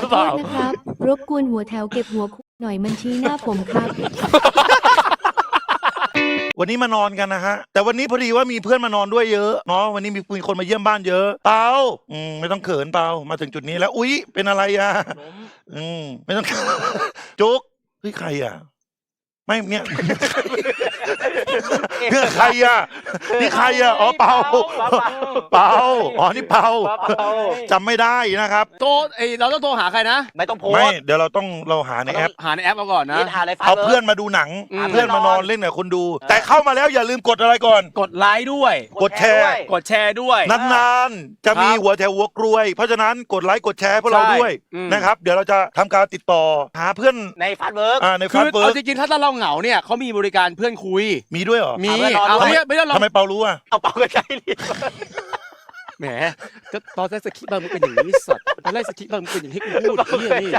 หรือเปล่าขอโทษนะครับ รบกวนหัวแถวเก็บหัวคุหน่อยมันชี้หน้าผมครับ วันนี้มานอนกันนะฮะ แต่วันนี้พอดีว่ามีเพื่อนมานอนด้วยเยอะเนาะวันนี้มีมีคนมาเยี่ยมบ้านเยอะ เปาอืมไม่ต้องเขินเปามาถึงจุดนี้แล้ว อุ๊ย เป็นอะไรอะอืมไม่ต้อง จุกเฮ้ยใครอะ ไม่เนี่ยเนี่ยใครอะนี่ใครอะอ๋อเปาเปาอ๋อนี่เปาจำไม่ได้นะครับโทรเอ้ยเราต้องโทรหาใครนะไม่ต้องโพสไม่ต์เดี๋ยวเราต้องเราหาในแอป หาในแอปเอาก่อนนะ นี่ทาอะไรฟ้าเอาบิร์ดเพื่อนมาดูหนัง อืม เพื่อนมานอนเล่นกับคนดู แต่เข้ามาแล้วอย่าลืมกดอะไรก่อน กดไลค์ด้วย กดแชร์ ด้วย กดแชร์ด้วย นานๆ จะมีครับหัวแถวหัวกรวย เพราะฉะนั้นกดไลค์กดแชร์พวกเราใช่ด้วยอืม นะครับ เดี๋ยวเราจะทำการติดต่อหาเพื่อนในฟาสเบิร์ก อ่าในคืฟาอสเบิร์เอากจริงๆถ้าเราเหงาเนี่ยเขามีบริการเพื่อนคุย มีด้วยเหรอ มีเอาไว้นอนเอาด้วยไม่ไม่ต้องลองทำไมเปารู้อะเอาเป่าใกล้ๆลิ้นแหมก็ตอนแรกสคริปต์เรามันเป็นอย่างนี้สัตว์ตอนแรกสคริปต์เรามันเป็นอย่างที่กูพูดนี่นี่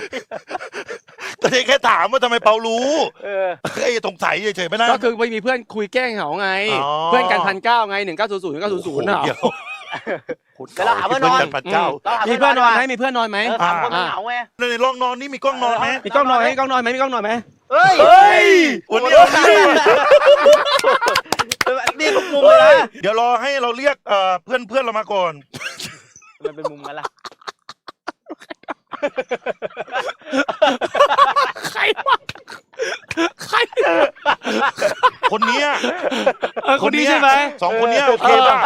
แต่แค่ถามว่าทำไมเปารู้เออไอ้ยสงสัยเฉยๆไม่นะก็คือไม่มีเพื่อนคุยแกล้งเหงาไงอ๋อเพื่อนกันพันเก้าไงหนึ่งเก้าศูนย์ศูนย์หนึ่งเก้าศูนย์ศูนย์โอ้น่ะโห เดี๋ยวเดี๋ยวเราหาเพื่อนนอนกัปัดเจ้าเราหามีเพื่อนเพื่อนนอนไหมดีกว่ามีเพื่อนนอนไหม เออสามคนมันอ่าเหงาไงในลองนอนนี่มีกล้องนอนไหมมีกล้องนอนไหมมีกล้องนอนไหมมีกล้องนอนไหมเฮ้ยเฮ้ยวันนี้เอาดินี่ทุกมุมเลยนะเดี๋ยวรอให้เราเรียกเอ่อเพื่อนเพื่อนเรามาก่อนมันเป็นมุมกันล่ะ ใครวะใครคนเนี้ยเออคนนี้ใช่ไหมสองคนเนี้ยโอเคป่ะ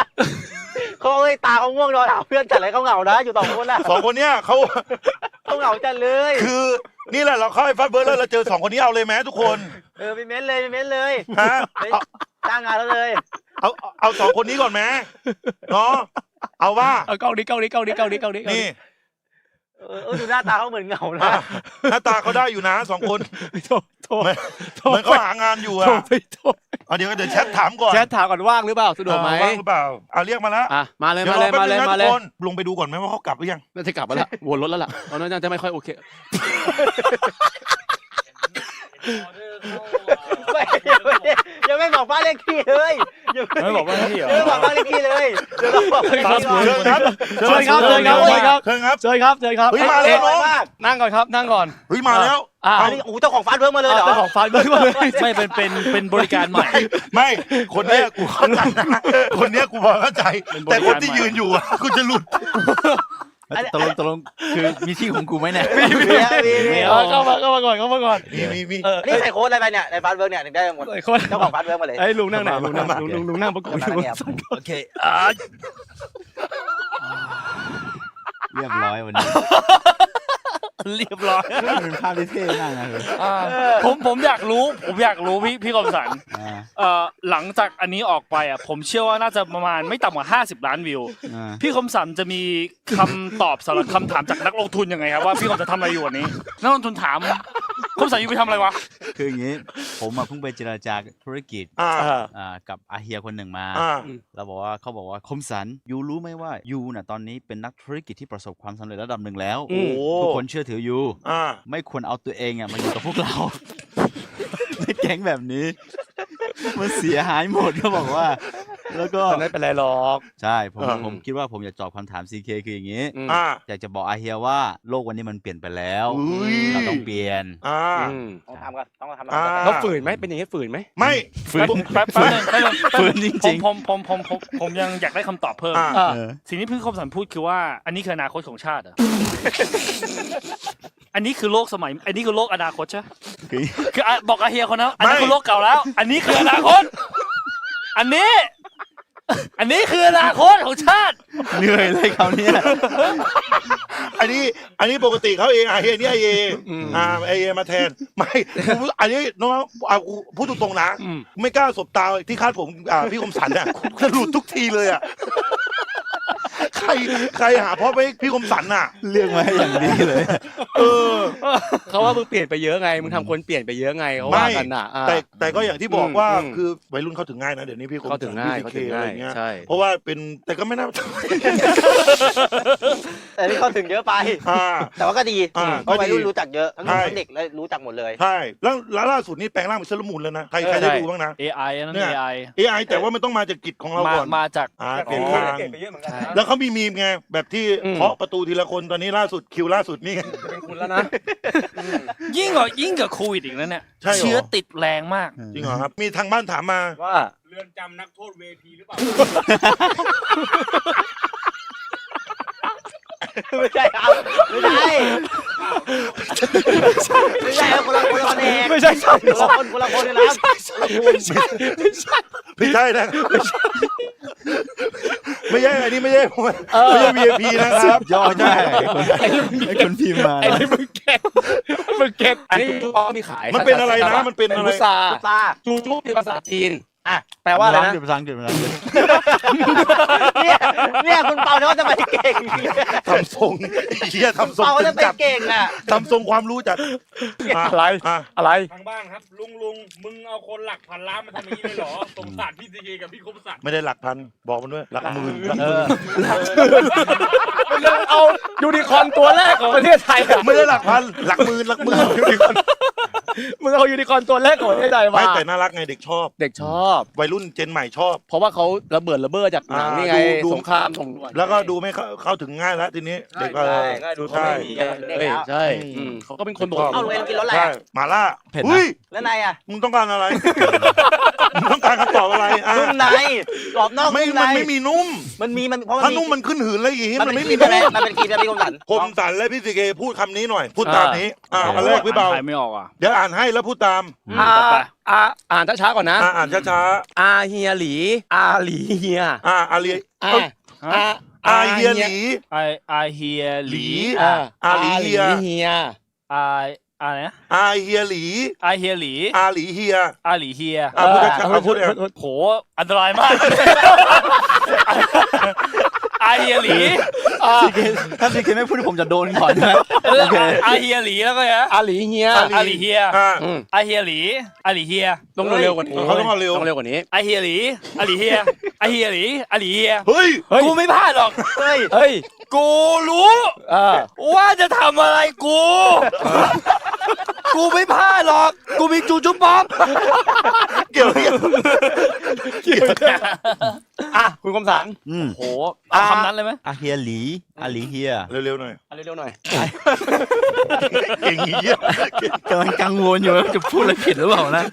เขาเอ้ยตาเขาง่วงนอนหาเพื่อนจัดอะไรเขาเหงานะ อยู่สองคนน่ะสองคนเนี้ยเขาเขาเหงาจัดเลย คือนี่แหละเราเข้าไอ้ฟัดเบิร์ดแล้วเราเจอสองคนนี้เอาเลยไหมทุกคนเออไปเม้นเลยไปเม้นเลยฮะไปจ้างงานแล้วเลย เอาเอาเอาสองคนนี้ก่อนไหมเนาะเอาว่าเอากล้องนี้กล้องนี้กล้องนี้กล้องนี้กล้องนี้นี่ เออเออดูหน้าตาเขาเหมือนเหงาอะนะหน้าตาเขาได้อยู่นะสองคนโทรโทรเหมือนโทรเหมือนเขาหางานอยู่โทรอะไปโทรเอาเดี๋ยวเดี๋ยวแชทถามก่อนแชทถามก่อนว่างหรือเปล่าสะดวกไหมอ่าว่างหรือเปล่าเอาเรียกมาแล้วอะมาเลยดี๋วมาเลยรอมาเลยแป๊บมานึงนะเลยทุกคนลงไปดูก่อนไหมว่าเขากลับหรือยังน่าจะกลับมาแล้ววนรถแล้วล่ะตอนนั้นจะไม่ค่อยโอเค ไม่ยังไม่ยังไม่บอกบ้านเลขที่เลยยังไม่บอกว่าที่เหรอยังไม่บอกบ้านเลขที่เลยเดี๋ยวเราบอกเลขที่ก่อน เชิญครับเชิญครับเชิญครับเชิญครับ เชิญครับ เชิญครับเชิญครับเฮ้ยมาแล้วเอ๊ะมากนั่งก่อนครับนั่งก่อนเฮ้ยมาแล้ว อ่าอันนี้โอ้โหเจ้าของฟาสเวิร์กมาเลยเหรอ เจ้าของฟาสเบิร์กมาเลย ไม่เป็นเป็นเป็นบริการใหม่ ไม่คนเนี้ยกูเข้าใจนะคนเนี้ยกูพอเข้าใจแต่คนที่ยืนอยู่อะกูจะหลุด ตกลงตกลงคือมีที่ของกูไหมเนี่ยมีมีมีมีเออเข้ามาเข้ามาก่อนเข้ามาก่อนมีมีมีเออนี่ใส่โค้ดอะไรไปเนี่ยในฟาสเวิร์กเนี่ยถึงได้หมดไอ้คนเจ้าของฟาสเวิร์กมาเลยไอ้ลุงนั่งไหนลุงนั่งลุงลุงลุงนั่งประกบกำลังแอบโอเคอ่าเรียบร้อยวันนี้ เรียบร้อย เป็นภาพที่เท่มากนะเลยผมผมอยากรู้ ผมอยากรู้พี่พี่คมสันอ่าเอ่อหลังจากอันนี้ออกไปอะ ผมเชื่อว่าน่าจะประมาณไม่ต่ำกว่า 50 ล้านวิว อ่าพี่คมสันจะมีคำตอบสำหรับคำถามจากนักลงทุนยังไงครับว่าพี่คมจะทำอะไรอยู่วันนี้ นักลงทุนถาม คมสันอยู่ไปทำอะไรวะ คืออย่างนี้ ผมอะเพิ่งไปเจรจาธุรกิจอ่า อ่ากับอาเฮียคนหนึ่งมา อ่า เราบอกว่าเขาบอกว่าคมสันยูรู้ไหมว่ายูน่ะตอนนี้เป็นนักธุรกิจที่ประสบความสำเร็จระดับหนึ่งแล้วโอ้โห ทุกคนเชื่อถือยูอ่า ไม่ควรเอาตัวเองอะมาอยู่กับพวกเรา ในแก๊งแบบนี้ มันเสียหายหมดเขาบอกว่า แล้วก็ไม่เป็นไรหรอก ใช่ผมอ่าผมคิดว่าผมอยากตอบคำถาม CK คืออย่างนี้อืมอ่าอยากจะบอกอาเฮียว่าโลกวันนี้มันเปลี่ยนไปแล้วอุ้ยเราต้องเปลี่ยน อ่า อืมต้องทำกันต้องทำอ่าเขาฝืนไหมเป็นอย่างนี้ฝืนไหม ไม่ฝืนแป๊บแป๊บนึงแป๊บนึงแป๊บฝืนึนงจริงๆผมผมผมผมผมผมยังอยากได้คำตอบเพิ่มอ่าอ่า เออสิ่งที่พี่คมสันพูดคือว่าอันนี้คืออนาคตของชาติเหรอ อันนี้คือโลกสมัย อันนี้คือโลกอนาคตใช่ไหมคือคืออะบอกอาเฮียคนนั้นอันนี้ไม่ คือโลกเก่าแล้ว อันนี้คืออนาคต อันนี้ อันนี้คืออนาคตของชาติ เหนื่อยเลยเขาวเนี่ย อันนี้อันนี้ปกติเขาเองไอเอนี่ไอเออืม อ่าไอเอมาแทน ไม่กูอันนี้น้องเอากูพูดตรงๆนะ อืม ไม่กล้าสบตาที่คาดผมอ่าพี่คมสันอะกูจะหลุดทุกทีเลยอะ ใครใครหาพ่อไปพี่คมสันอะ เลือกมาให้อย่างดีเลย เออ เขาว่ามึงเปลี่ยนไปเยอะไง มึงทำคนเปลี่ยนไปเยอะไงเขาว่ากันน่ะอ่า แต่แต่ก็อย่างที่บอกอืมว่าอืม คือวัยรุ่นเข้าถึงง่ายนะเดี๋ยวนี้พี่คมเข้าถึงง่ายพี่เข้า CK ถึงง่ายอะไรเงี้ยใช่ เพราะว่าเป็นแต่ก็ไม่น่า แต่นี่เขาถึงเยอะไป อ่า แต่ว่าก็ดีอ่าเพราะวัยรุ่นก็ดีรู้จักเยอะทั้งหนุ่มทั้งเด็กและรู้จักหมดเลย ใช่แล้วแล้วล่าสุดนี้แปลงร่างเป็นเซเลอรามูนแล้วนะใครใครได้ดูบ้างนะ AI อันนั้นเนี่ย AI AI แต่ว่ามันต้องมาจากกิจของเรามาก่อนมาจาก อ่าเปลี่ยนอ๋อทางเปลี่ยนไปเยอะเหมือนกันนะ แล้วเขามีมีมไง แบบที่อืม เคาะประตูทีละคนตอนนี้ล่าสุดคิวล่าสุดนี่ไงจะเป็นคุณแล้วนะ ยิ่งกว่ายิ่งกับโควิดอีกแล้วเนี่ยใช่เหรอ เชื้อติดแรงมาก จริงเหรอครับ มีทางบ้านถามมา ว่า เรือนจำนักโทษเวพีหรือเปล่า ไม่ใช่ครับไม่ใช่ไม่ใช่ครับคนละคนละแผนกไม่ใช่ใช่คนละคนคนละคนเลยนะครับคนละคนไม่ใช่นะ ไม่ใช่อันนี้ไม่ใช่ผมไม่ใช่ VIP นะครับยอดไม่มาใช่กไอ้คนพิมพ์มาไอ้นี่มึงเก็ตมึงเก็ตอันนี้พ่อมีขายมันเป็นอะไรนะมันเป็นอะไรพุทราตาจูจูเป็นภาษาจีนอะแปลว่าอะไรนะ จุดประสังจุดประสังเนี่ยเนี่ยคุณเปาเนี่ยเขาจะไปเก่งทำทรงเฮียทำทรงเปาเขาตึจะงไปจัดเก่งอะทำทรงความรู้จัดอะอะไรอะอะไรทางบ้านครับ ลุงลุงมึงเอาคนหลักพันล้านมาทำอย่างนี้เลยเหรอสงสารพี่ซีเกกับพี่คมสันไม่ได้หลักพันบอกมันด้วยหลักหมื่นหลักหเอมื่นอเอายูนิคอร์นตัวแรกของประเทศไทยอะไม่ได้หลักพันหลักหมื่นหลักหมื่น มึงเอายูนิคอร์นตัวแรกของประเทศไทยไม่มาแต่น่ารักไงเด็กชอบ เด็กชอบ วัยรุ่นเจนใหม่ชอบ เพราะว่าเขาระเบิดระเบ้อจากหนังอ่านี่ไงดูดู สงครามส่งด่วนแล้วก็ดูไม่เข้าเข้าถึงง่ายแล้วทีนี้ เด็กก็ใช่ง่ายดูใช่เขาไม่มีอะไรเลยเอ้ยครับใช่อืมเขาก็เป็นคนบอก เอาโรงเรียนกินรถอะไรใช่อะหมาล่าเผ็ดนะอุ้ยแล้วนายอะมึงต้องการอะไร มึงต้องการคำตอบอะไรอะนุ่มในกรอบนอกไม่นุ่มในมันไม่มีนุ่ม มันมีมันเพราะถ้ามันนุ่มมันขึ้นหืนเลยอย่างงี้มันมันไม่ไม่มีมีใช่ไหมนุ่มมันเป็นกีนแบบพี่คมสันคมสันและพี่สิเกพูดคำนี้หน่อย พูดตามนี้ อ่าอันแรกพี่เบาอ่นไทยไม่ออกอะ เดี๋ยวอ่านให้แล้วพูดตามอ่าต่อไปอ่าอ่านช้าๆก่อนนะ อ่าอ่านช้าอาเฮียหลี อาหลีเฮียๆอ่าอาเลียอ่าเอ้าอาอาเฮียหลี ไอไอเฮียหลีอ่าอาหลีเฮียเฮียไออะไรนะอาเฮียหลีไอเฮียหลีอาหลีเฮีย อาหลีเฮียอะพูดชัดๆเอาพูดเอง โหอันตรายมาก ไอเฮียหลีถ้าซีเคนไม่พูดผมจะโดนก่อนนะเออโอเคไอเฮียหลีแล้วก็นะอาหลีเฮียอาหลีเฮียอ่า อืมไอเฮียหลีอาหลีเฮียต้องเร็วกว่านี้เขาต้องเอาเร็ว ต้องเร็วกว่านี้ ไอเฮียหลีอาหลีเฮียไอเฮียหลีอาหลีเฮียเฮ้ย เฮ้ย กูไม่พลาดหรอกเฮ้ยเฮ้ยกูรู้เออว่าจะทำอะไรกู กูไม่พลาดหรอก กูมีจูจุ๊บป๊อปเกี่ยวเกี่ยวอะคุณคมสันอืมโหเอาคำนั้นเลยไหมอาเฮียหลีอาหลีเฮียเร็วๆหน่อยเอาเร็วๆหน่อยเก่งเหี้ยกำลังกังวลอยู่ว่าจะพูดอะไรผิดหรือเปล่านะ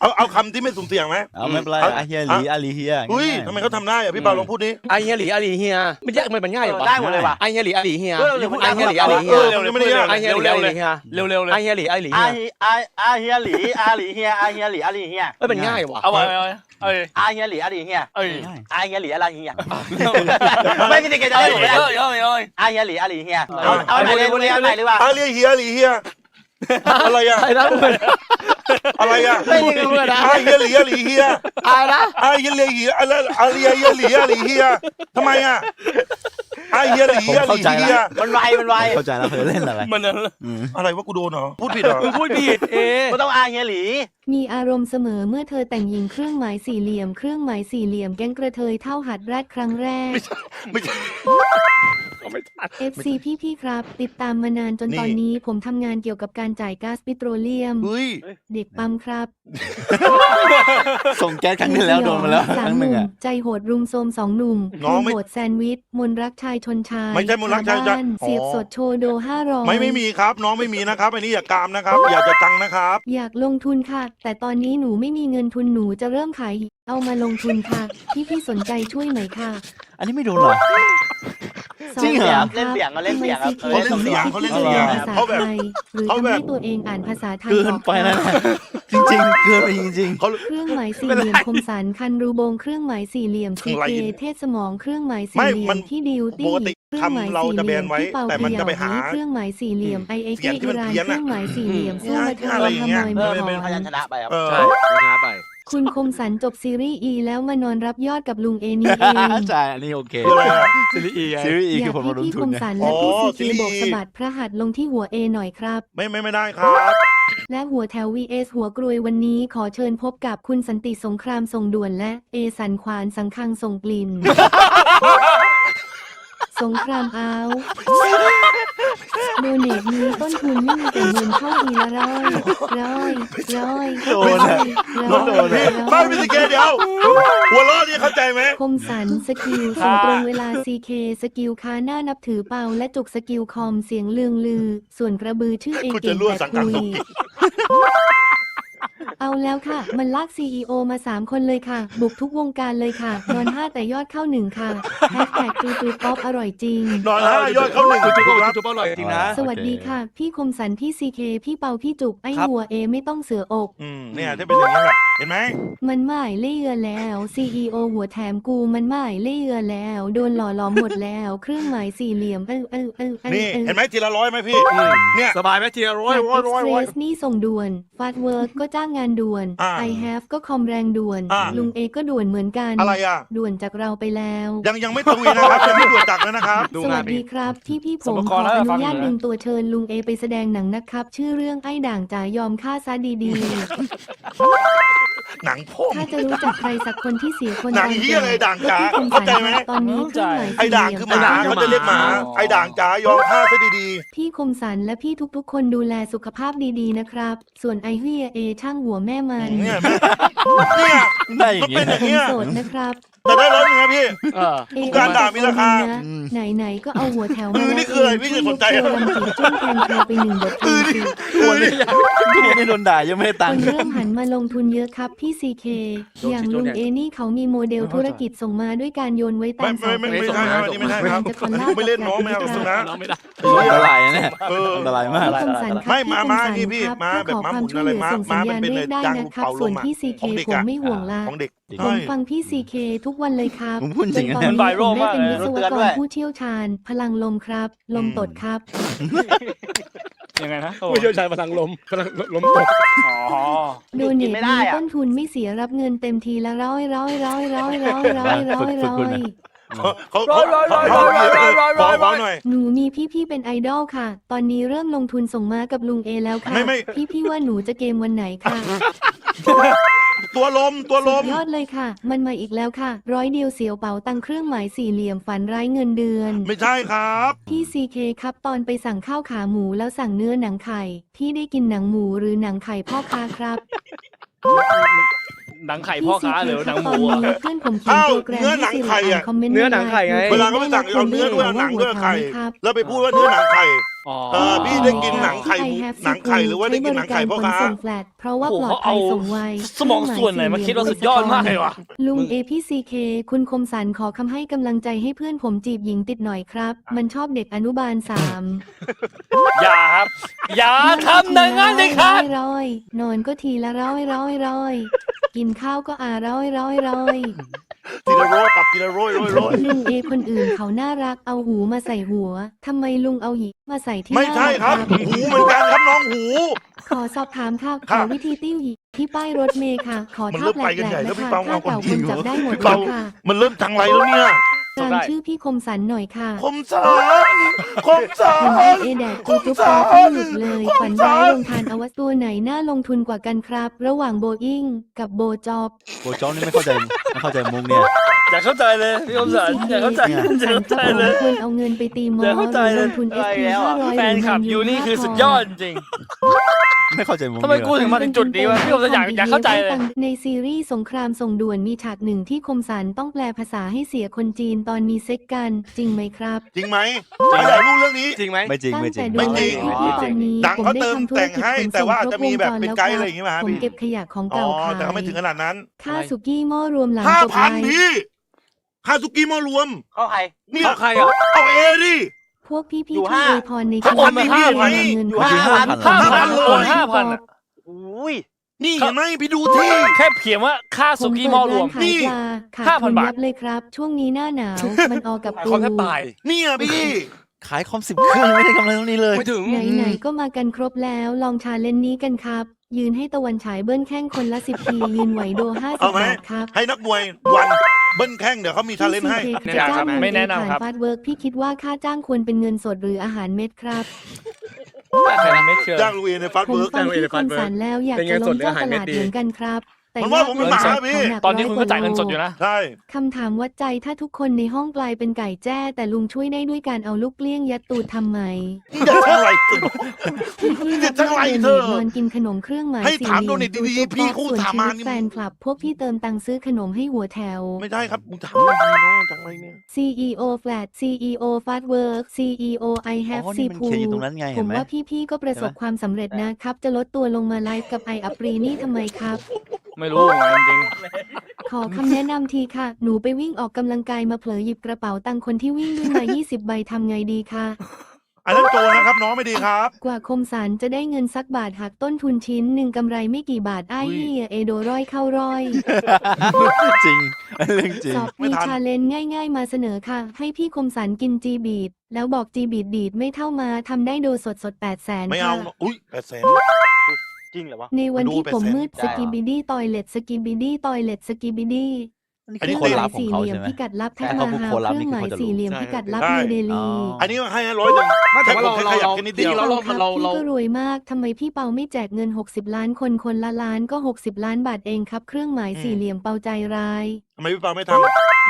เอาเอาคำที่ไม่สุ่มเสี่ยงไหมเอาไม่เป็นไรอาเฮียหลีอาหลีเฮียอุ้ยทำไมเขาทำได้อะพี่เปาลองพูดดิอาเฮียหลีอาหลีเฮียมันยากมันมันง่ายหรอได้หมดเลยว่ะอาเฮียหลีอาหลีเฮียเออเร็วๆอาเฮียหลีอาหลีเฮียเร็วๆไม่ได้ยากอาเฮียหลีอาหลีเฮียเร็วๆเลยอาเฮียหลีอาหลีอาเฮียฮีอาอาเฮียหลีอาหลีเฮียอาเฮียหลีอาหลีเฮียเอ้ยมันง่ายว่ะเอาไว้เอาไว้เอ้ยอาเฮียหลีอาหลีเฮียเอ้ยง่ายอาเฮียหลีอาหลีเฮียไม่มีใครจะเอ้ได้ยผมไม่ได้เอ้ยเอ้ยเอ้ยอาเฮียหลีอาหลีเฮียเอาเอาเอาไหนเลยคนนี้เอาไหนเลยว่ะอาเลียเฮียหลีเฮียอะไรอะไอ้นะมึงอะไรอะไม่ยิงกูเลยนะอาเฮียหลีหลีเฮียอะไรนะอาเฮียหลีเฮียอะไรอาเลียเฮียหลีหลีเฮียทำไมอะ อาเฮียหลีเฮียหลีเฮียมันไวมันไวเข้าใจแล้วเธอเล่นอะไรมันนั่นอืมอะไรวะกูโดนเหรอพูดผิดเหรอ มึงพูดผิดเอ ก็ต้องอาเฮียหลี มีอารมณ์เสมอเมื่อเธอแต่งหญิงเครื่องหมายสี่เหลี่ยมเครื่องหมายสี่เหลี่ยมแก๊งกระเทยเท่าหัดแรดครั้งแรก ไม่ใช่ FC พี่พี่ๆครับ ติดตามมานานจนนี่ ตอนนี้ผมทำงานเกี่ยวกับการจ่ายก๊าซปิโตรเลียม เฮ้ย เด็กปั๊มครับส่งแก๊สครั้งที่แล้วโดนมาแล้วคสารั้มงหหนึ่งนุ่มอะ ใจโหดรุมโทรมสองหนุ่มน้องไม่คืโหดแซนด์วิช มนรักชายชนชายไม่ใช่มนต์รักชายชนบ้นเสียบสดโชว์โดห้าร้อยไม่ไม่มีครับ น้องไม่มีนะครับอันนี้อย่ากามนะครับ อย่าจะตังนะครับ อยากลงทุนค่ะ แต่ตอนนี้หนูไม่มีเงินทุนหนูจะเริ่มขาย เอามาลงทุนค่ะ พี่พี่ๆสนใจช่วยไหมค่ะ อันนี้ไม่โดนเหรอ จริงเหรอเล่นเสียงก็เล่นเสียงครับเขาเล่นเสียงเขาเล่นเสียงภาษาเขาแบบไทยหรือเขาทำแบบให้ตัวเองอ่านภาษาไทยเกินออกไปค่ะนะจริงๆ เกินไปจริงเขาเครื่องหมายสี่เหลี่ยมคมสันคันรูบงเครื่องหมายสี่เหลี่ยมอะซีไรเคเนี่ยเทศสมองเครื่องหมายสี่ไม่เหลี่ยมัมนที่ดิวตี้ปกติเครื่องหมายคำเราสี่จะเหแบลี่ยนมไว้ที่เป่าแต่มันจะไปหาเครื่องหมายสี่เหลี่ยมไอเอ็กเสียงที่อิมันรานเพี้ยนเคอะรื่องหมายสี่เหลี่ยมสู้มาทอะไรำอย่างขเงี้โมยยเอมาอเป็นถพอยัญนชนะไปครับเออใช่ชนะไป คุณคมสันจบซีรีส์อีแล้วมานอนรับยอดกับลุงเอนี่เองๆใช่อันนี้โอเคคืออะไรอะซีรีส์อีไงซีรีส์อีอคืยาอกผลให้มาลงพี่ทุคนมไงสันอ๋และอพี่ซีซีเครีส์บอกสะบัดพระหัตถ์ลงที่หัวเอหน่อยครับ ไม่ไม่ไม่ได้ครับ และหัวแถว vs หัวกรวยวันนี้ขอเชิญพบกับคุณสันติสงครามส่งด่วนและเอสันขวานสังคังส่งกลิ่น สงครามเอาโดเนทนี้ต้นทุนไม่มีแต่เงินเข้าทีละร้อยร้อยร้อยโดนอะ ร้อยโดนอะร้อยไม่พี่สเกเดี๋ยวหัวเราะนี่เข้าใจไหมคมสันสกิลส่งตรงเวลา CK สกิลคาหน้านับถือเปาและจุกสกิลคอมเสียงลืองลือ ส่วนกระบือชื่อเอคุณเก่จะงรั่วแต่สังกัดคุตรงยนี้ เอาแล้วค่ะ มันลาก CEO มา3คนเลยค่ะ บุกทุกวงการเลยค่ะ นอน5แต่ยอดเข้า1ค่ะแฮชแท็กตูตูป๊อปอร่อยจริง นอนห้ายอดเข้าหนึ่งจุ๊บจุจุ๊กบครับจุ๊บอร่อยจริงนะสวัสดีค่ะ พี่คมสันพี่ซีเคพี่เปาพี่จุกไอ้ครับหัวเอไม่ต้องเสืออก อืมเนี่ยถ้าเป็นอย่างนี้แหละ เห็นไหมมันไม่เล่เอือแล้ว CEO หัวแถมกูมันไม่เล่เอือแล้ว โดนหล่อหลอมหมดแล้ว เครื่องหมายสี่เหลี่ยมเออเออเออเออนี่เออเห็นไหมทีละร้อยไหมพี่เนี่ยสบายไหมทีละร้อยจากร้อยร้อยร้อย Express นี่ส่งด่วนฟาดเวิร์กก็จ้างงานด่วนอ่า I have ก็คอมแรงด่วนอ่าลุงเอก็ด่วนเหมือนกันอะไรอะด่วนจากเราไปแล้ว ยังยังไม่ตวีนะครับยังไม่ด่วนจักรนะครับดูสงาวันสดีดีครับที่พี่ผสมมขกอรแล้วอฟันุงอยู่ญาตนะดึงตัวเชิญลุงเอไปแสดงหนังนะครับ ชื่อเรื่องไอ้ด่างจ๋ายอมฆ่าซะดีหนังพ่มๆถ้าจะรู้จักใครสักคนที่เสียคนหนังเหี้ยอะไรด่างจ๋าก็พี่คมเข้าใจไหมสันตอนนี้เครื่องหมายไอ้ด่างคือหมาสี่เหลี่ยเขาจะเรียกหมา ไอ้ด่างจ๋ายอมฆ่าซะดีพี่คมสันและพี่ทุกๆ คนดูแลสุขภาพดีๆนะครับ ส่วนไอเฮียเอช่างหัวแม่มันๆเนี่ยเนี่ย ได้อย่ามันงเป็เงี้นยอย่างเงี้ยผมโสดนะครับแต่ได้ร้อยหนึ่งนะพี่ เออเอทุกการด่ามีราคานะไหนๆก็เอาหัวแถวเอมาอแล้วนี่คืออะไรพี่จะสนใจเออะลำขีดจ้วงแทงเธอไปหนึ่งบทเพลงสิตัวนี้ทุกวันนี้โดนด่ายังไม่ได้คตังนค์เริ่มหันมาลงทุนเยอะครับพี่ซีเคโดนอย่างคิดลุงโดนแดงเอนี่เขามีโมเดลธุรกิจส่งมาด้วยการโยนไว้ไม่ตามเสาไม่ไฟไม่ไม่ฟ้าใช่ครับอันนี้ไม่ใช่ครับจะคอนล่าไม่เล่นน้องไม่เอากับสุนะน้องไม่ได้ อันตรายนะเนี่ยเออ อันตรายมาก พี่คมสันครับไม่พี่มาคมมาสันพี่พี่ครับมาถ้าแบบขอม้าความหมุนช่วยอะไรเหลือม้าส่งสัญม้าญาณเป็นเรียกได้จานนะครับเป่าลส่วนมอะพี่ซีเคของเด็กผมอะ ไม่ห่วงละ ของเด็ก ผมใช่ฟังพี่ซีเคทุกวันเลยครับผมพูดจริงจนะ นตอนเนี่ยนี้ไวผรัลมได้มากเป็นเลยวิศวกรผู้เชี่ยวชาญ พลังลมครับ ลมตดครับ ยังไงนะผู้เชี่ยวชาญพลังลมพลังลมตกอ๋อโดเนกิทนไม่ได้มีอะ ต้นทุนไม่เสียรับเงินเต็มทีละร้อยร้อยร้อยร้อยร้อยร้อยร้อยฝึกฝึร้กอคุณยนะเขาเขาเขาเขาเขาขอขอหน่อย หนูมีพี่ๆเป็นไอดอลค่ะ ตอนนี้เริ่มลงทุนส่งมากับลุงเอแล้วค่ะไม่ไม่ พี่ๆว่าหนูจะเกมวันไหนค่ะ ตัวลมตัวลสุมดยอดเลยค่ะ มันมาอีกแล้วค่ะ ร้อยเดียวเสียวเป๋าตังเครื่องหมายสี่เหลี่ยมฝันร้ายเงินเดือน ไม่ใช่ครับ พี่ซีเคครับตอนไปสั่งข้าวขาหมูแล้วสั่งเนื้อหนังไข่ พี่ได้กินหนังหมูหรือหนังไข่พ่อค้าครับหนังไข่พ่อค้าหรือหนังหมูตอนอะนี้เพื่อนผมเขียนอ้าวโปรแกรมเนื้อหนังไข่อะคอมเมนต์เนื้อหนังไข่ไงเวลาเขาไปสั่งเอาเนื้อด้วยหนังด้วยไข่ครับแล้วไปพูดว่าเนื้อหนังไข่ อ๋อ เออพี่ได้กินหนังไข่ที่ I have หนังไข่หรือว่าได้กินหนังไข่พ่อค้าใช้บริกรขนส่งแฟลตเพราะว่าโอ้ปโหลอดภัยเขาเอาส่งไวสมองส่วนไหนมาคิดว่าสุดยอดมากเลยวะ ลุงเอพี่ซีเคคุณคมสันขอคำให้กำลังใจให้เพื่อนผมจีบหญิงติดหน่อยครับ มันชอบเด็กอนุบาลสามอย่าครับ อย่าทำอย่างนั้นเลยครับ ร้อยร้อยนอนก็ทีละร้อยร้อยร้อยกินข้าวก็อาร้อยร้อยร้อยทีละโรยปรับทีละโรยโรยโรยลุงเอคนอื่นเขาน่ารักเอาหูมาใส่หัวทำไมลุงเอาหยีมาใส่ที่ไม่ใช่หน้าครับ หูเหมือนกันครับน้องหู ขอสอบถามค่ะขครัอบวิธีติ้วหยีที่ป้ายรถเมย์ค่ะ ขอมันท่าเริ่มแปไปลกันใหญ่กๆแล้วนะพี่คะเปาถ้าเอาก่อนเก่าจริคงนเหรอจับได้หมดพี่เลเปายค่ะมันเริ่มทางไรแล้วเนี่ย ตามชื่อพี่คมสันหน่อยค่ะคมสารคมสาเห็นรเอแดกจูจุ๊บป๊อกไม่หลุดเลยฝันร้ายลงทานอวสตัวไหนน่าลงทุนกว่ากันครับ ระหว่างโบอิงกับโบจอบโบจ้องนี่ไม่เข้าใจไม่เข้าใจมุกเนี่ย อย่าเข้าใจเลยพี่คมสันอย่าเข้าใจพี่คมอย่าสันเข้าคใจรับเลยผมควรเอาเงินไปตีมออย่าเข้าใจหรือเลยลงทุนอะไร SP แล้วอะห้าร้อยแฟนคลับยูนี่คือสุดยอดจริง ไม่เข้าใจมุกทำไมเนี่ยกู ถึงมาถึงจุดนี้วะพี่คมสันอยากอยากเข้าใจเลย ในซีรีส์สงครามส่งด่วนมีฉากหนึ่งที่คมสันต้องแปลภาษาให้เสียคนจีนตอนมีเซ็กกันจริงไหมครับจริงไหมไม่อยากรู้เรื่องนี้ จริงไหม ไม่จริงตั้งไม่จริแต่ง ดูไม่จริงไลฟ์ที่ตอนนี้หนังผมเขาได้เติมทำธุรแต่งกิจให้ ขนแต่ส่งว่าครบจะวมีงแบบจรเป็นแล้วไกคด์อะไรรับอย่างงี้ป่ะฮะผมพี่เก็บขยะของอ๋อเก่าขายแต่เขาไม่ถึงขนาดนั้นค่าสุกี้หม้อรวมหลังห้ากดพันไลค์พี่ค่าสุกี้หมารวม เข้าใคร เนี่ยเอาใครอะ เอาเอดิ พวกพี่อยู่ๆที่ห้า อวยพรในเขาโอนมาห้าพัน เงินอยู่เข้ห้าพันส่งห้าพันให้โอนห้าพันบอะ อุ้ย นี่เห็นไหมพี่ดูที่ แค่เขียนว่าค่าผสุมกี้เปิดหม้อรวมร้านขายปลาขาดห้าพัทุนนบาทยับเลยครับ ช่วงนี้หน้าหนาว มันออกกับหมายปูความแทบตาย เนี่ยพี่ ขายคอมสิบเครื่องไม่ได้กำไรตรงนี้เลยไม่ถึง ไหนๆก็มากันครบแล้ว ลองชาเลนจ์นี้กันครับ ยืนให้ตะวันฉายเบิ้ลแข้งคนละสิบทียืนไหวโดห้าสิเอาบไหม บาทครับให้นักมวยวันเบิ้ลแข้งเดี๋ยวเขามีทาเลนต์ให้ พี่แนะซีนำเคครับจะจ้างไม่เงินแนะไปนำขายครับ ฟาสต์เวิร์กพี่คิดว่าค่าจ้างควรเป็นเงินสดหรืออาหารเม็ดครับใครนะ ไม่เชื่อจ้างลุยในฟาสผมเวิร์กฟังจ้างเงินพี่ในคฟาสมต์เวิร์กสันแล้วอยากเป็นเงิจะนล้สมดหรือเจ้าอาหารตเม็ดลาดดีเหมือนกันครับ แต่มันว่าผมเป็นหมาหนักพี่ หกตอนนี้คุณก็ร้จ่ายเงินสดอยู่นะ ใช่ คำถามวัดใจถ้าทุกคนในห้องกลายเป็นไก่แจ้ แต่ลุงช่วยได้ด้วยการเอาลูกเกลี้ยงยัดตูดทำไหมอย่าทำอะไรสิพี่จะจังไรเธอนอนกินขนมเครื่องหมายให้ถามสี่โดเนทดีๆพี่เขาส่วนถามชีมาวิตนี่ แฟนคลับ พวกพี่เติมตังค์ซื้อขนมให้หัวแถว ไม่ได้ครับมึงถามดีๆเนาะจังไรเนี่ย CEO Flat CEO Fast Work CEO I อ๋ have อ C นี่มัน Pool เขียนอยู่ตรงนั้นไงผเห็นมไหม ว่าพี่ๆก็ประสบความสำเร็จนะครับ จะลดตัวลงมาไลฟ์กับไออัปรีนี่ทำไมครับ ไม่รู้ไงจริงขอคำแนะนำทีค่ะ หนูไปวิ่งออกกำลังกายมาเผลอหยิบกระเป๋าตังค์คนที่วิ่งด้วยมา 20 ใบทำไงดีคะ อันนั้นโจรนะครับ น้องไม่ดีครับ กว่าคมสารจะได้เงินสักบาทหักต้นทุนชิ้นหนึ่งกำไรไม่กี่บาทไอ้เหี้ยเอโดร้อยเข้าร้อย จริงเรื่องจริง สอบไม่มีทัน ชาเลนจ์ง่าย ๆ มาเสนอค่ะ ให้พี่คมสันกินจีบีดแล้วบอกจีบีดดีดไม่เท่ามาทำได้โดสดสดแปดแสนไม่เอาค่ะเนอะอุ้ยแปดแสน จริงเหรอวะ ในวันที่ดูผม800,000มืดได้สกิบิดี้ตอยเล็ตสกิบิดี้ตอยเล็ตสกิบิดี้อันนี้คือคนรับของสี่เขาเหลี่ยมใช่ไหมพิกัดลับทักแต่มาเขาหาคนรับเคนี่รื่องหคือมายเขาจะรู้สี่เหลี่ยมพิกัดลับใช่นิวเดลีอ๋ออันนี้ให้ร้อยหนึ่งไม่แต่ว่าเราแค่เราขยับเราแค่นิดเดียวเราเราเราเราพี่เราก็รวยมากทำไมพี่เปาไม่แจกเงิน 60 ล้านคนคนละล้านก็ 60 ล้านบาทเองครับ เครื่องหมายสี่เหลี่ยมเปาใจร้ายทำไมพี่ปาไม่ท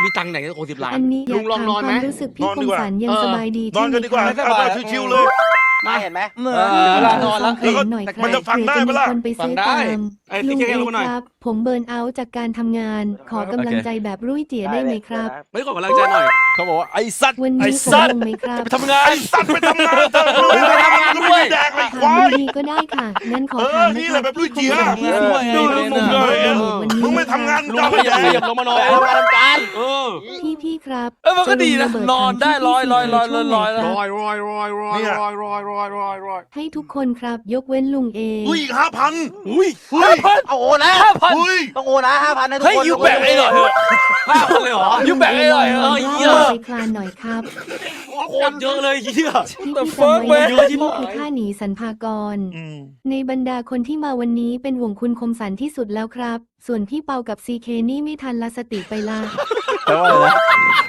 มีตังค์ไหนก็หกสิบล้านอันนี้อลุยากงลองถามนอนคไหมวามรู้สึกพี่นอนคดีมกว่าสันยังเออสบายดีำนอนกันดีกว่าใช่ไหมเอาแบบชิวๆเลย ได้เห็นไหมเออเวลานอนแล้วขอหน่อยครับมันจะฟังได้เผื่อปะล่ะมีคนไปฟัซื้งอได้ตามไอ้ลุที่งแค่เอลงมาหน่อย ครับ ผมเบิร์นเอาท์จากการทำงาน ขอกำลังใจแบบรุ่ยเจียได้ไหมครับ ไม่ขอกำลังใจหน่อย เขาบอกว่าไอ้สัตว์วันไอ้นี้ผมสัตว์ลงไหมครับๆไปทำงาน ไอ้สัตว์ไปทำงานเถอะมึงไปทำงานด้วย แดกเลยคถามวายดีๆก็ได้ค่ะ งั้นขอเออถามนี่นะแหคละรับแบบรุ่ยเจียพี่คมสันที่ดูสุดดูในมึงโลกเลยวันนี้มึงไม่ทำงานลุงขยับขยับลงมาหน่อยทำงานทำการเออ พี่ พี่ๆครับเออมันก็ดีนะจลงรเบินอนได้ถามร้อยพี่ร้อยๆร้อย ช่วงร้อยไหนร้อยรอยรอยรอยรอยเนี่ย รอยรอยรอยรอยรอยให้ทุกคนครับยกเว้นลุงเอง อุ้ยอีกห้าพันอุ้ยเฮ้ยเอาโอนนะห้าพันอุ้ยต้องโอนนะห้าพันให้ทุกเฮ้ยคนยูแบกไอ้หน่อยเถอะห้าพันเลยเหรอยูแบกไอ้หน่อยเออลงเหี้ยรอบไปคลานหน่อยครับโคตรเยอะเลยเหี้ย พี่ The พี่ fuck จำไว้นะ man ว่านี่คือท่าหนีสรรพากร อืมในบรรดาคนที่มาวันนี้เป็นห่วงคุณคมสันที่สุดแล้วครับ ส่วนพี่เปากับซีเคนี่ไม่ทันละสติไปละ แปลว่าอะไรนะ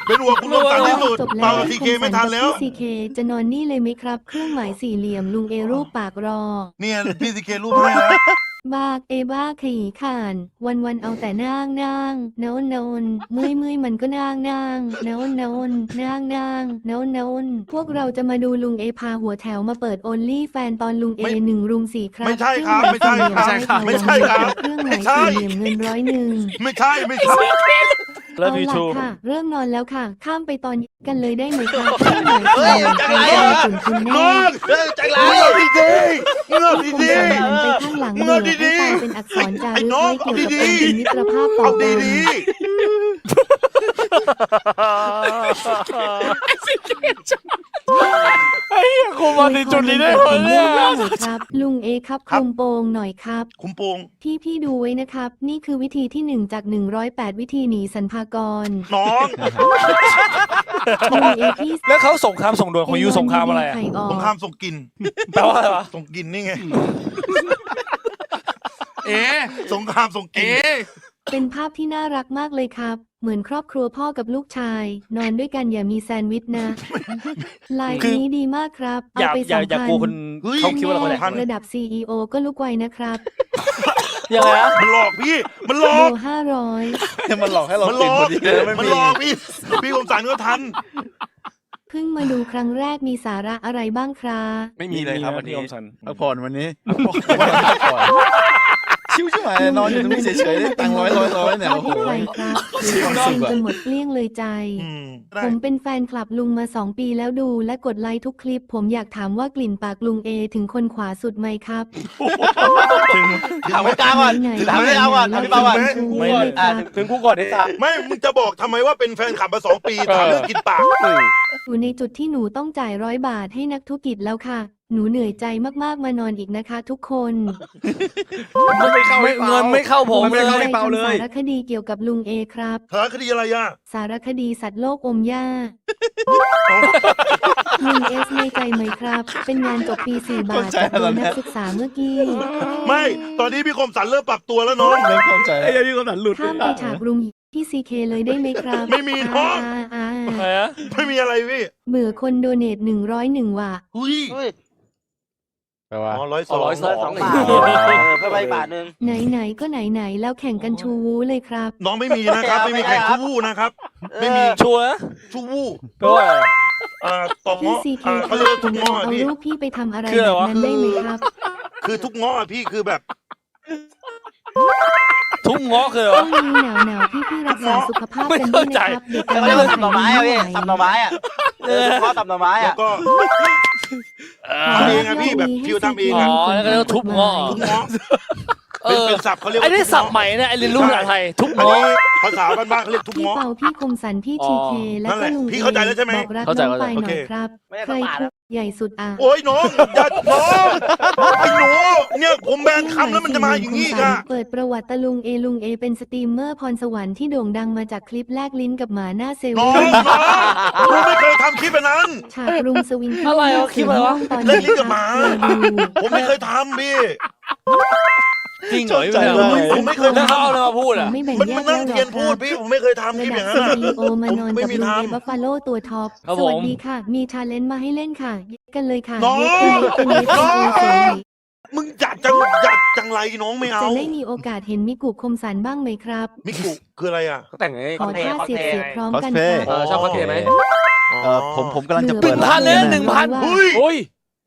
เป็นห่วงคุณลมตันที่สุดจบแล้เปาวกับทีเคไม่ทันแล้วพี่ซีเคจะนอนนี่เลยไหมครับ เครื่องหมายสี่เหลี่ยมลุงเอรูปปากรอ เนี่ยพี่ทีเครูปให้แล้วบากเอบ้าขยีข่าน วันวันๆเอาแต่นางนางเนอนนอนเมื่อยเมื่อยมันก็นางนางเนอนนอนนางนางเนอนนอนพวกเราจะมาดูลุงเอพาหัวแถวมาเปิดโอลลี่แฟนตอนลุงเอไม่หนึ่งรุมสี่ครับไม่ใช่ครับ ไม่ใช่ครับเคองหายไม่ใช่ครับ เครื่องหไม่มายใช่สี่เหลี่ยมเงินร้อยหนึ่ง ไม่ใช่ไม่ใช่เลิฟ เอายูล่ะทูค่ะ เริ่มนอนแล้วค่ะ ข้ามไปตอนกันเลยได้ไหมคะเครื่องหมายเฮ้สี่ยเหลี่ยมจังใครไรจะอะมีถึงคุณแน่นอนเฮ้ยจังไรเงือกดีๆเงือกพี่คมดีสันหันไปข้างหลังมึงเบื่เอาอให้ดีๆกลายเป็นอักษรจาไอ้รึกน้องไว้เกี่ยวกับเอาดีๆองค์มิตรภาพๆต่อเอากัดีน ไอ้เหี้ยกูมาถึงจุดนี้ได้เหรอเนี่ยครับ ลุงเอครับคลุมโปงหน่อยครับๆคุมโปงพี่พี่ดูไว้นะครับ นี่คือวิธีที่หนึ่งจาก108วิธีหนีสรรพากรน้องลุงเอพี่แล้วเขาสงครามส่งด่วนของยูสงครามอะไรอะไข่ออสงกครามส่งกลินแปลว่าอะไรวะส่งกลินนี่ไงเอ๊ะสงครามส่งกลินเอ๊ะเป็นภาพที่น่ารักมากเลยครับ เหมือนครอบครัวพ่อกับลูกชาย นอนด้วยกันอย่ามีแซนด์วิชนะลายนี้ดีมากครับ อเอาย่าไปอสย่าองอย่าพันกลัวคนเฮ้ยเขาคิดว่าเราเป็นพันระดับ CEO ก็ลุกไวนะครับยังไงอะมันหลอกพี่ มันหลโลอก ห้าร้อยมันหลอกให้เรามันหลตื่นอพอกดีเลยไม่มันมีหลอกพี่ พี่คมสันก็ทัน เพิ่งมาดูครั้งแรกมีสาระอะไรบ้างครับ ไม่มีเลยครับวันนี้ พี่อมสันพักผ่อนวันนี้พักผ่อน ชิวใช่ไหมนอนอยู่ตรงนี้เฉยๆได้ตังค์ร้อยร้อยร้อยเนี่ยให้โอ้โหพี่ใครครับมีความสุซิขงอะจนหมดเกลี้ยงเลยใจ อืมได้ผมเป็นแฟนคลับลุงมาสองปีแล้วดูและกดไลค์ทุกคลิป ผมอยากถามว่ากลิ่นปากลุงเอถึงคนขวาสุดไหมครับถามคนกลางก่อนไงถามพี่เอาก่อนถามพี่เปาก่อนไม่อ่าถึงกูก่อนดิตาไม่ มึงจะบอกทำไมว่าเป็นแฟนขับมาสองปีถามเรื่องกินปาก อยู่ในจุดที่หนูต้องจ่ายร้อยบาทให้นักธุรกิจแล้วค่ะ หนูเหนื่อยใจมากๆมานอนอีกนะคะ ทุกคนมันไม่เข้าไม่เงินไม่เข้าผมมันเลไม่เข้ายไม่เปาเลยสารคดีเกี่ยวกับลุงเอครับ สารคดีอะไรอะสารคดีสัตว์โลกอมย่าลุงเอสในใจไหมครับ เป็นงานจบปีสี่บาทจากโดนนักศึกษาเมื่อกี้ ไม่ ตอนนี้พี่คมสันเริ่มปรับตัวแล้วน้องเริ่มเข้าใจไอ้เหี้ยพี่คนนั้นหลุดข้ามไปฉากลุงที่ซีเคเลยได้ไหมครับไม่มีท้องอ่าอ่าอะไรอ่าอะไม่มีอะไรพี่เบื่อคนโดเนทหนึ่งร้อยหนึ่งว่ะหุ้ย เฮ้ย แปลว่า อ๋อร้อยสองร้อยสเพิ่อมงสองบาทเออเพิ่มไปอีกบาทหนึ่ง ไหนๆก็ไหนๆแล้วแข่งกันชูวูเลยครับ น้องไม่มีนะครับ ไม่มีแข่งไม่คู่เอาวู้นะครับ ไม่มี ชัวร์ชูวู้แปลว่าอะไรอ่าตอกพี่เงาะซีเคอ่าคเขารัเรียกบว่าผทุมกขอเงาะเอาพี่ รูปพี่ไปทำอะไรคือแบอะไรบวะ นั้นได้ไหมครับ คือทุกเงาะอะพี่คือแบบ ทุกเงาะคืออะไรช่ววะ งนี้หนาวหนาวๆพี่พี่ๆรักษาสุขภาพกันด้วยนะครับเด็กแล้วกำก็ลัเรียงกว่าสับหน่อไม้อะพี่สับหน่อไม้อะเออเฉพาะสับหน่อไม้แล้อะวก็ ทำเองอะพี่แบบฟิวทำเองอ๋อะ อแล้วก็เรียกว่าทุบเงาะทุกเงาะเอเป็นอเป็นศัพท์เขาเรียกไอ้ว่านี่ทุกสับเงาะใหม่เนี่ยไอ้เรียนรู้ภาษาไทยทุบอันเงาะนี้ภาษาบ้านๆเขาเรียกทุกพี่เงาะ เปาพี่คมสันพี่อ๋อ ทีเคและนั่นแหก็ละลุงพี่เข้าใจแล้วใช่ไหม บอกรักเข้าใจน้องไปเข้าใจหน่อยครับไม่ได้ใครสับบาทคุแล้วก ใหญ่สุดอะโอ้ยน้องอย่าน้องไอ้หนูเนี่ยผมแบนคำแล้วมันจะมาอย่างนี้นี้ค่ะ เปิดประวัติตะลุงเอลุงเอเป็นสตรีมเมอร์พรสวรรค์ที่โด่งดังมาจากคลิปแลกลิ้นกับหมาหน้าเซน้เว่องนน้องกูไม่เคยทำคลิปแบบนั้น ฉากรุมสวิงอะไรวะคลิปอะไรวะ ตอนเล่นี้นลิ้นกับหมาครับดูผมไม่เคยทำพี่ จริงเหรอใจพี่มากแมวผมไม่เคยแล้วเขาทำเอาอะไรมาพูดอะ ไม่แบ่งมันแยมันกนั่แล้งวหรเรียอนคพูรัดบพี่ผมไม่เคยทำคลิปอย่างนั้นระดับอะ ซีโอมานอนไม่กับมีลุงเอทำบัฟฟาโลตัวท็อป ครับสผม วัสดีค่ะ มีชาเลนจ์มาให้เล่นค่ะเย็ดกันเลยค่ะน้อง เย็ดกันเลยเป็นเย็ดน้ซีองโอเฉยมึงจัดจังจัดจังไรน้องไม่เอาจะได้มีโอกาสเห็นมิกุคมสันบ้างไหมครับ มิกุคืออะไรอะ เขาแต่งไงขอท่าเสียบเสียบพร้อมกัน cosplay ค่ะเออชอบคอสเพลย์ไหม เออผมผมกำลังจะหเปินึ่ดงร้าพันนเลยนะนะ หนึ่งพันว่าเฮ้ย โอ้ย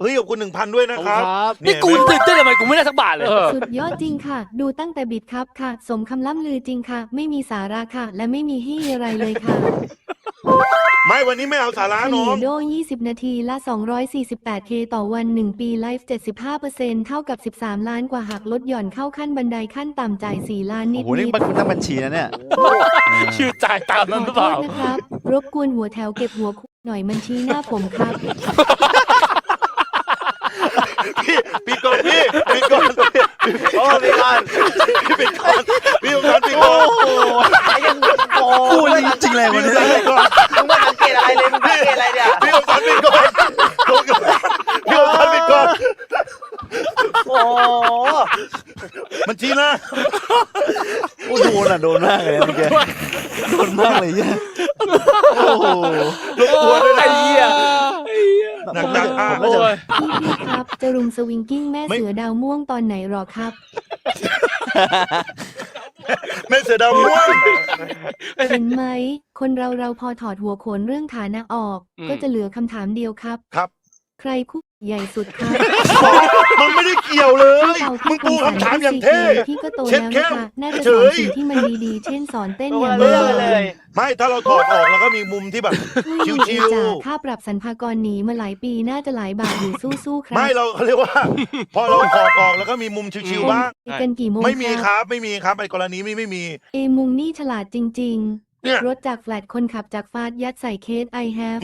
เฮ้ยขอบคุณหนึ่งพันด้วยนะครับนี่กูตื่นเต้นทำไมกูไม่ได้สักบาทเลยสุดยอดจริงค่ะ ดูตั้งแต่บิดครับค่ะ สมคำล่ำลือจริงค่ะ ไม่มีสาระค่ะ และไม่มีที่อะไรเลยค่ะไม่วันนี้ไม่เอาสาระเฉน้อลี่งยโด20 นาทีละ 248k ต่อวัน 1 ปีไลฟ์75%เท่ากับ 13 ล้านกว่าหักลดหย่อนเข้าขั้นบันไดขั้นต่ำจ่าย 4 ล้านนิโอ้ดโหนี่นิดมันตั้งบัญชีนะเนี่ยชื่อจ่ายตามขนั้นอหรือโทเปล่าษนะครับ รบกวนหัวแถวเก็บหัวคุกหน่อยมันชี้หน้าผมครับพี่ ปิดก่อนพี่ปิดก่อนโอ้พี่ก่อนพี่ปิดก่อนพี่ปิดก่อนปิดก่อนไอ้ยังโอ้พูดจริงๆเลยวันนี้ปิดก่อนมึงไม่สังเกตอะไรเลยมึงสังเกตอะไรเนี่ยพี่ปิดก่อนปิดก่อนพี่ปิดก่อนปิดก่อนโอ้โหมันชี้หนะโอ้โดนอะโดนมากเลยเมื่อกี้โดนมากเลยเนี่ยโอ้โหรบกวนด้วยไอ้นะเหี้ยหนักจังอะผมก็จะโอ้ยพี่พี่ ครับจะรุมสวิงกิ้งแม่ไม่เสือดาวม่วงตอนไหนหรอครับ แม่เสือดาวม่วง เห็นไหม คนเราเราพอถอดหัวโขนเรื่องฐานะออกอืมก็จะเหลือคำถามเดียวครับ ครับใค รคุกใหญ่สุดครับมันไม่ได้เกี่ยวเลยพี่เปามึงปูคำถามอย่างเท่พี่ก็โตเช็ดแล้วแข้นะงคะน่าจะเฉสอนยสิ่งที่มันดีๆ เช่นสอนเต้นตัวอย่างเรื่องนี้เลย ไม่ถ้าเราถอดออกแล้วก็มีมุมที่แบบชิวๆช่วยหนูจ่าค่าปรับสรรพากรหนีมาหลายปีน่าจะหลายบาทอยู่สู้ๆครับ ไม่เราเขาเรียกว่า พอเราถอดออกแล้วก็มีมุมชิวๆบ้างไปกันกี่โมงไม่มีคครับรับไม่มีครับไอ้กรณีนี้ไม่มี เอมุงนี่ฉลาดจริง เนี่ยๆรถจากแฟลตคนขับจากฟาดยัดใส่เคส I have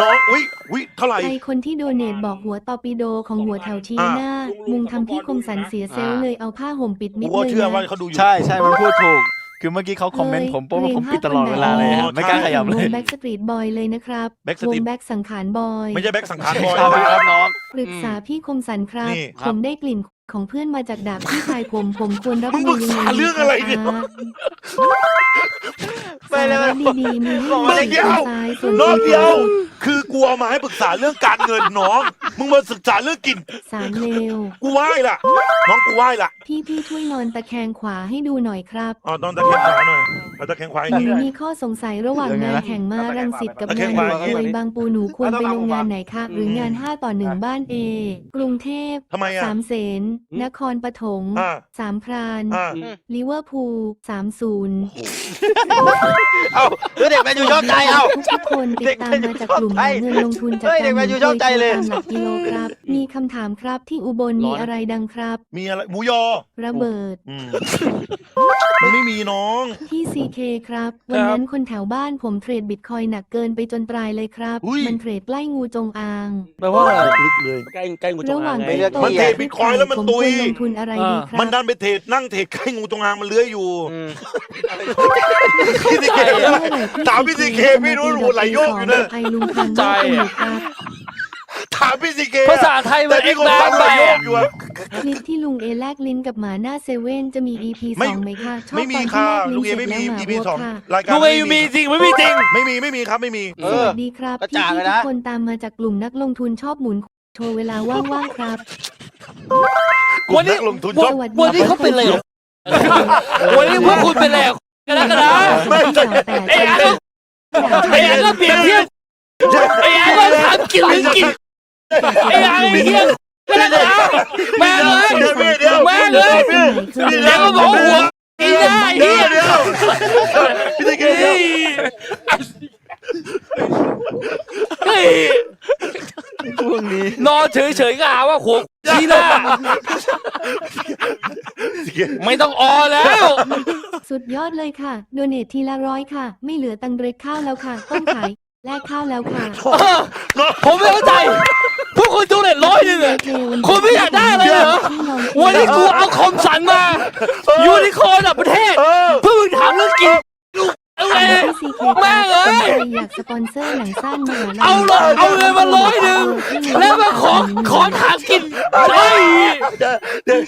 น้องอุ้ยอุ้ยเท่าไหร่ ใครคนที่โดเนทบอกหัวตอปิโดของหัวแถวชี้หน้า มุงทำพี่คมสันเสียเซลลเลยเอาผ้าห่มปิดมิดกูก็เลยเชื่อว่านะ เขาดูอยู่ ใช่ใช่มันพูดถูก คือเมื่อกี้เขาคอมเมนต์ผมปุ๊บผมปิดตลอดเวลาเลยฮะไม่กล้าขยับเลวยงแบ็กสตรีทบอยเลยนะครับ Backstreet วงแบ็กสังขารบอยไม่ใช่แบ็คสังขารบอยครับนะครับน้อง ปรึกษาพี่คมสันครับ นี่ผมได้กลิ่นของเพื่อนมาจากดาบพี่ชายผมผมควรรับมึงปรึกษายังไงเรื่องอะไรเนี่ยครับไปเลยสาระดีๆมีให้บอกหมานึ่เดียวซ้ายส่วนน้องเดียว คือกูเอามาให้ปรึกษาเรื่องการเงินน้อง มึงมาศึกษาเรื่องกินสารเลว กูไหว้ล่ะ น้องกูไหว้ล่ะพี่พี่ช่วยนอนตะแคงขวาให้ดูหน่อยครับ อ๋อต้องตะแคงขวาหน่อย เอาตะแคงขวาอย่างหนูนี้มีข้อสงสัยระหว่างงานแข่งม้ารังสิตกับตะแคงางนขหวานูควยบางปูหนูควรไปลงงานไหนคะหรืองาน 5 ต่อหนึ่งบ้านเอกรุงเทพทำไมอะสามเสนนครปฐมอ่า สามพรานอ่า ลิเวอร์พูลสามศูนย์เอ้าคือเด็กแมนยูชอบใจเอ้า ทุกคนติดตามมาจากกลุ่มหาเงินลงทุนจากเฮ้ยการเด็กแมนยูชอบใจเลย ตามหลักกิโลครับ มีคำถามครับที่อุบลมีอะไรดังครับ มีอะไรหมูยอระเบิด อืมมันไม่มีน้อง ที่ CK ครับ วันนั้นคนแถวบ้านผมเทรดบิตคอยน์หนักเกินไปจนตรายเลยครับ อุ้ย มันเทรดใกล้งูจงอาง แปลว่าอะไรลึกเลย ใกล้ใกล้งูจระงหว่างอางไงไม่เลือกโตมันเทรด Bitcoin แล้วมันผมตุยควรลงทุนอะไรดีครับ มันดันไปเทรดนั่งเทรดใกล้งูจงอางมันเลื้อยอยู่อืมพี่สิเคเมื่อไหร่พี่ถามพี่ CK ไม่รู้รู้ไหลโยกอยู่นะไอลุงพันใจครับ ถามพี่สิเคภาษาไทยมัแต่นเอ็พี่กคแบนฟังงไปไหลโยอะกอยู่อะ คลิปที่ลุงเอแลกลิ้นกับหมาหน้าเซเว่นจะมี EP ไม่สองไหมคะชอบไม่มีตอนที่ค่ะ แลกลุงเอลิ้นไม่เสร็จมีแล้วหมา EP วัวสองค่ะ รายการลุงเอยูมีจริงไม่มีจริง ไม่มีไม่มีครับไม่มี เอสอ วัสดีครับกระพี่จ่างๆเลยทุนะ กคนตามมาจากกลุ่มนักลงทุนชอบหมุน โชว์เวลาว่างๆครับวันนี้ลงทุนชอบสวัสดีวันนี้เขาเป็นอะไรเหรอวันนี้พวกคุณเป็นอะไรกันนะกันนะแต่ไอ้อันก็ไอ้อันก็เปรียบเทียบไอ้อันก็ถามกินหรือกินไอ้อันไอ้เหี้ย กันนะกันนะแม่เลยเดี๋ยวพี่เดี๋ยวแม่เลยพี่แล้ก็บอกหัวไอ้หน้าไอ้เดี๋ยเหี้วยเดี๋ยวพี่ตะเกียบเดี๋ยวเฮ้ยพวกนี้นอนเฉยๆก็หาว่าหัวชี้หน้าไม่ต้องออแล้ว สุดยอดเลยค่ะ โดเนททีละร้อยค่ะ ไม่เหลือตังค์เรกข้าวแล้วค่ะ ต้องขายแลกข้าวแล้วค่ะ ผมไม่เข้าใจ พวกคุณดูเลยร้อยหนึ่งอะคุณไม่อยากได้อะไรเหรอ วันนี้กูเอาคอมสันมา ยูนิคอร์นระดับประเทศเออเพื่อมึงถามเรื่องกินลูก เอาไงพี่ซีเคแม่งเอ้ยอยากสปอนเซอร์หนังสั้นมาหเอาเลยเอาเงินมาร้อยหนึ่งแล้วมาขอขอถามกินเฮ้ย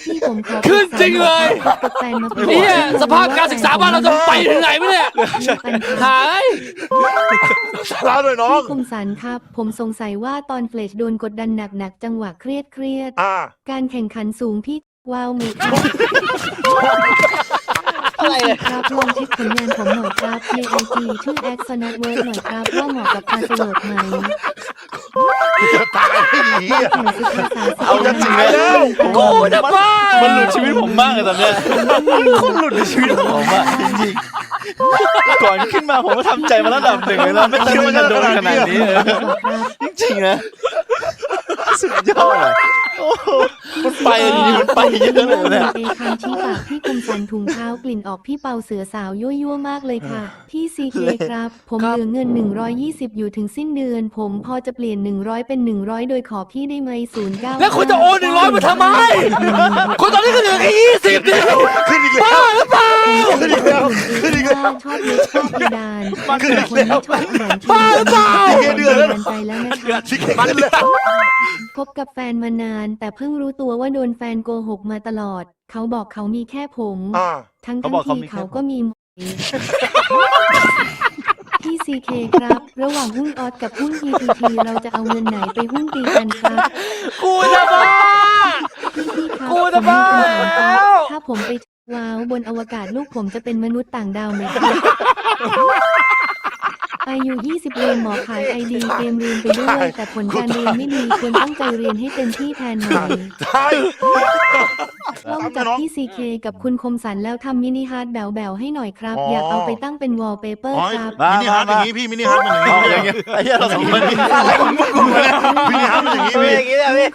พี่ผมขอขึ้นจริงเลยกับแฟนมาเฮียสภาพการศึกษาบ้านเราจะไปถึงไหนไม่เนี่ยหายสาระหน่อยน้องพี่คมสันครับ ผมสงสัยว่าตอนเฟลชโดนกดดันหนักๆจังหวะเครียดเครียดๆอ่าการแข่งขันสูงพี่ว้าวหมู อะไรครับลองเช็คผลงานผมหน่อยครับในไอจีชื่อแอคสนัทเวิร์หน่อยครับว่าเหมาะกับพาสเวิร์ดไหมจะตายไม่ดีแข่อะงศึกภาษาเอาจะตายแล้วกูจะบ้ามันหลุดชีวิตผมมากเลยตอนเนี้ยคนหลุดในชีวิตผมอะจริงๆก่อนขึ้นมาผมก็ทำใจมาระดับหนึ่งเลยนะไม่คิดว่าจะโดนขนาดนี้เออครับจริงๆนะ สุดยอดอะโอ้โหมันไปจริงๆมันไปเยอะเลยเนี่ยเอคันชี้ปากพี่คมสันถุงเท้ากลิ่นออกพี่เปาเสือสาวยั่วยั่วๆมากเลยค่ะ พี่ซีเคครับ ผมเหลือเงิน 120 อยู่ถึงสิ้นเดือน ผมพอจะเปลี่ยน 100 เป็น 100 โดยขอพี่ได้ไหม09แล้วคุณจะโอนหนึ่งร้อยมาทำไมคุณตอนนี้ก็เหลือแค่ยี่สิบเดียวขึ้นอีกบ้าแล้วหรือเปล่า ขึ้นอีกแล้วขึ้นอีกแล้ว ชอบเล็กชอบเพดานขึ้นอีกคนแล้ไม่วชอบแหวนบ้าหรือเปล่า เดือนแล้วใจแล้วนะคะชิคกี้พายแล้ว คบกับแฟนมานาน แต่เพิ่งรู้ตัวว่าโดนแฟนโกหกมาตลอด เขาบอกเขามีแค่ผม อ่า ทั้งเขาทั้งบอกเขาที่มีแค่ เขาผมก็มีหมวยพี่ซีเคครับ ระหว่างหุ้นออสกับหุ้น PTT เราจะเอาเงินไหนไปหุ้นตีกันครับกูจะบ้า พี่พี่ครับกูจะบ้าผมมีคำถามครับแล้ว ถ้าผมไปว้าวบนอวกาศลูกผมจะเป็นมนุษย์ต่างดาวไหมครับ อายุ 20 เรียนหมอขายไอดีเกมเรียนไปด้วย แต่ผลการเรียนไม่ดีควรตั้งใจเรียนให้เต็มที่แทนหน่อยใช่ต้องจับพี่ซีเคกับคุณคมสันแล้วทำมินิฮาร์ดแบวๆให้หน่อยครับ อยากเอาไปตั้งเป็นวอลเปเปอร์อ๋อครับมินิฮาร์ดอย่างนี้พี่มินิฮาร์ดมันอย่างเอานี้อย่างเงี้ยไอ้เหี้ยเราสองคนนี่มินิฮาร์ดมันอย่างนี้เป็นพี่อย่างนี้เลยพี่